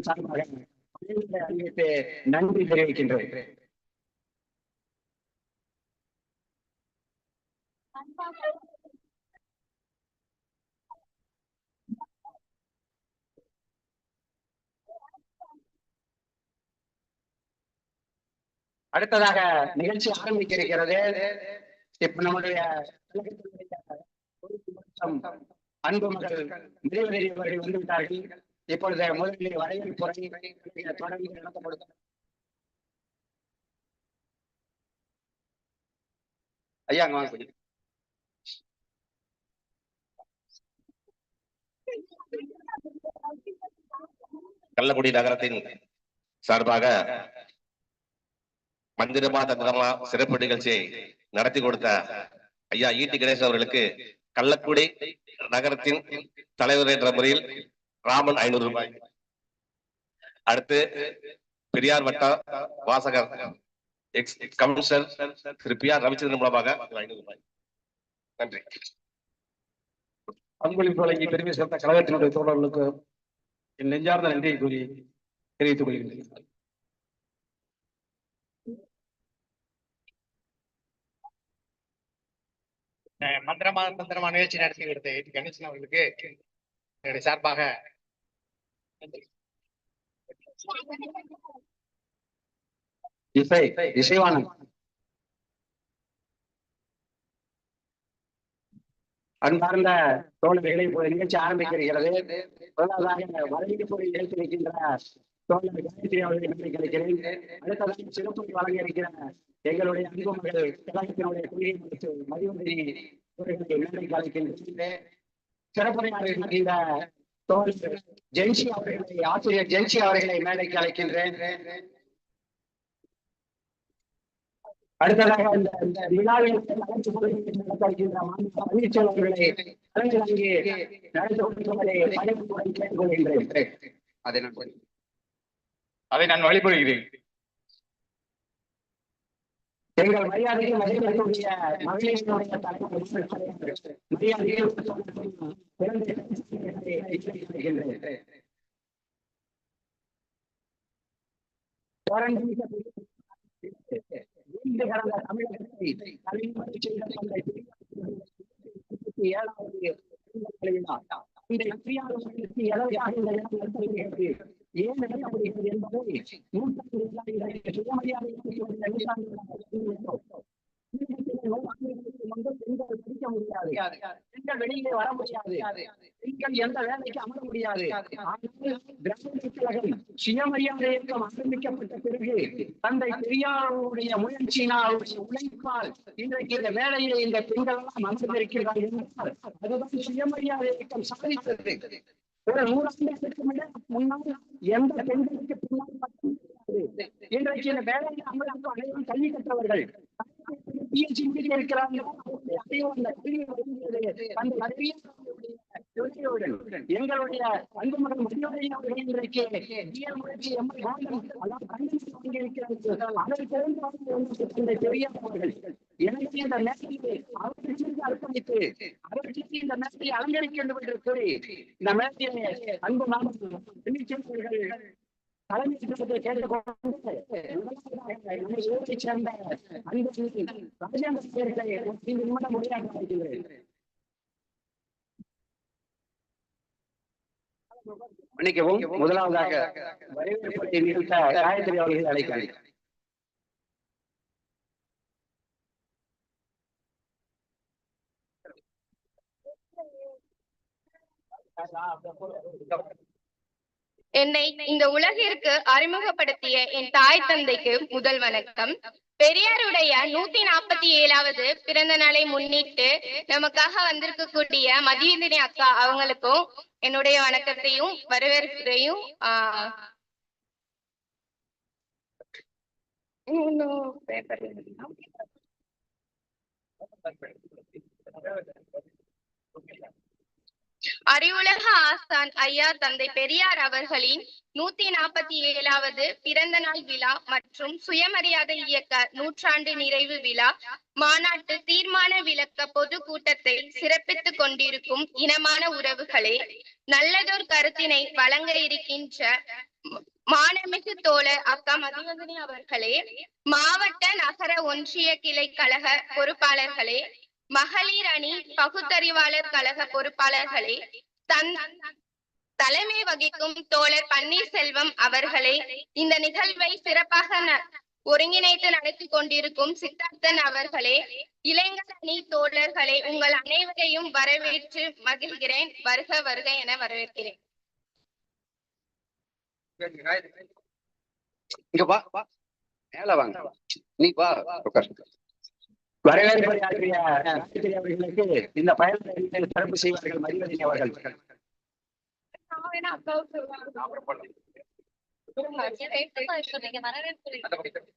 சார்பாக அறிவித்து நன்றி தெரிவிக்கின்றேன் அடுத்ததாக நிகழ்ச்சி ஆரம்பிக்க இருக்கிறது. இப்ப நம்முடைய அன்பு மகள் நிறைவேறி அவர்கள் வந்துவிட்டார்கள். இப்பொழுது முதலில் வரவேற்புரை தொடர்ந்து நடத்தப்படும் ஐயா அங்க வாங்க கள்ளக்குடி நகரத்தின் சார்பாக மந்திரமா தந்திரமா சிறப்பு நிகழ்ச்சியை நடத்தி கொடுத்த ஐயா ஈட்டி கணேசன் அவர்களுக்கு கள்ளக்குடி நகரத்தின் தலைவர் என்ற முறையில் ராமன் ஐநூறு ரூபாய். அடுத்து பெரியார் வட்ட வாசகர் ex commissioner Thiru P R Ravichandran மூலமாக ஐநூறு ரூபாய். நன்றி. பங்களிப்பு வழங்கி பெருமை சேர்த்த கழகத்தினுடைய தோழர்களுக்கு என் நெஞ்சார்ந்த நன்றியை கூறி தெரிவித்துக் கொள்கின்றேன். அஹ் மந்திரமா தந்திரமா நிகழ்ச்சி நடத்தி கொடுத்த கணேசன் அவர்களுக்கு என்னுடைய சார்பாக இசை இசைவானன் அன்பார்ந்த தோழர்களை இப்போது நிகழ்ச்சி ஆரம்பிக்கிறது. முதலாவதாக வரவேற்பு வரவேற்புரை நிகழ்ச்சி வைக்கின்ற தோழர் காயத்ரி அவர்களை நன்றி கிடைக்கிறேன் அடுத்ததாக சிறப்பு வழங்க இருக்கிற எங்களுடைய அன்பு மகள் கழகத்தினுடைய கொள்கை மற்றும் மதிவந்திரி அவர்களுக்கு நன்றி கலைக்கின்றேன். சிறப்புரையாளர்கள் இருக்கின்ற ஜென்சி அவர்களை ஆசிரியர் ஜென்சி அவர்களை மேடைக்கு அழைக்கின்றேன். அடுத்ததாக இந்த இந்த விழாவில் அழைத்து நடத்திருக்கின்ற மாநில அவர்களை தலைமை தாங்கி நடந்து கொண்டிருப்பதை கேட்டுக்கொள்கின்றேன் அதை நான் அதை நான் வழிபடுகிறேன். எங்கள் மரியாதையை மதிப்பிடக்கூடிய மகளிரினுடைய மரியாதையை கடந்த தமிழகத்தை தலைமுறை செய்த ஏழாவது ஏன் என்பதை நூற்றாண்டு சுயமரியாதை பெண்கள் படிக்க முடியாது பெண்கள் வெளியிலே வர முடியாது. பெண்கள் எந்த வேலைக்கு அமர முடியாது. திராவிட கழகம் சுயமரியாதை இயக்கம் ஆரம்பிக்கப்பட்ட பிறகு தந்தை பெரியாருடைய முயற்சியினால் அவருடைய உழைப்பால் இன்றைக்கு இந்த வேலையிலே இந்த பெண்கள் எல்லாம் அமர்ந்திருக்கிறார்கள். என்றால் அதுதான் சுயமரியாதை இயக்கம் சாதித்தது. ஒரு நூறாண்டுகளுக்கு முன்னால் எந்த பெண்களுக்கு பின்னால் இன்றைக்கு இந்த வேலையில் அமலுக்கு அனைவரும் கல்வி கற்றவர்கள் PhD முடிக்க இருக்கிறார்கள் அதையும் அந்த கல்வியை எங்களுடைய அன்பு மகன் மதியோடைய அவர்கள் இந்த எனக்கு இந்த நேரத்தில் அவர்களுக்கு அர்ப்பணித்து அவர்களுக்கு இந்த நேரத்தை அலங்கரிக்க வேண்டும் என்று கூறி இந்த நேரத்திலே அன்பு நாம பன்னீர்செல்வர்கள் தலைமை திட்டத்தை கேட்டுக்கொண்டு சேர்ந்த அன்பு ராஜேந்திர அவர்களை இந்த நிமிடம் முடியாக மன்னிக்கவும் முதலாவதாக வரவேற்பை நிறுத்த காயத்ரி அவர்களை அழைக்கிறேன். என்னை இந்த உலகிற்கு அறிமுகப்படுத்திய என் தாய் தந்தைக்கு முதல் வணக்கம். பெரியாருடைய நூத்தி நாற்பத்தி ஏழாவது பிறந்த நாளை முன்னிட்டு நமக்காக வந்திருக்கக்கூடிய மதியந்தினி அக்கா அவங்களுக்கும் என்னுடைய வணக்கத்தையும் வரவேற்பையும்? அறிவுலக ஆசான் ஐயா தந்தை பெரியார் அவர்களின் நூத்தி நாற்பத்தி ஏழாவது பிறந்த நாள் விழா மற்றும் சுயமரியாதை இயக்க நூற்றாண்டு நிறைவு விழா. மாநாட்டு தீர்மான விளக்க பொது கூட்டத்தை சிறப்பித்துக் கொண்டிருக்கும் இனமான உறவுகளே நல்லதொரு கருத்தினை வழங்க இருக்கின்ற மாணமிகு தோழர் அக்கா மதிவதனி அவர்களே மாவட்ட நகர ஒன்றிய கிளை கழக பொறுப்பாளர்களே மகளிர் அணி பகுத்தறிவாளர் கழக பொறுப்பாளர்களே தன் தலைமை வகிக்கும் தோழர் பன்னீர்செல்வம் அவர்களே இந்த நிகழ்வை சிறப்பாக ஒருங்கிணைத்து நடத்தி கொண்டிருக்கும் சித்தார்த்தன் அவர்களே இளைஞர் அணி தோழர்களே உங்கள் அனைவரையும் வரவேற்று மகிழ்கிறேன். வருக வருக என வரவேற்கிறேன். இங்க வா வா. மேல வாங்க. நீ வா உட்கார். வரவேற்புரையாற்றிய ராஜகிரி அவர்களுக்கு இந்த பயணத்தை சிறப்பு செய்வார்கள் மதிவதனி அவர்கள். வரவேற்கிறேன்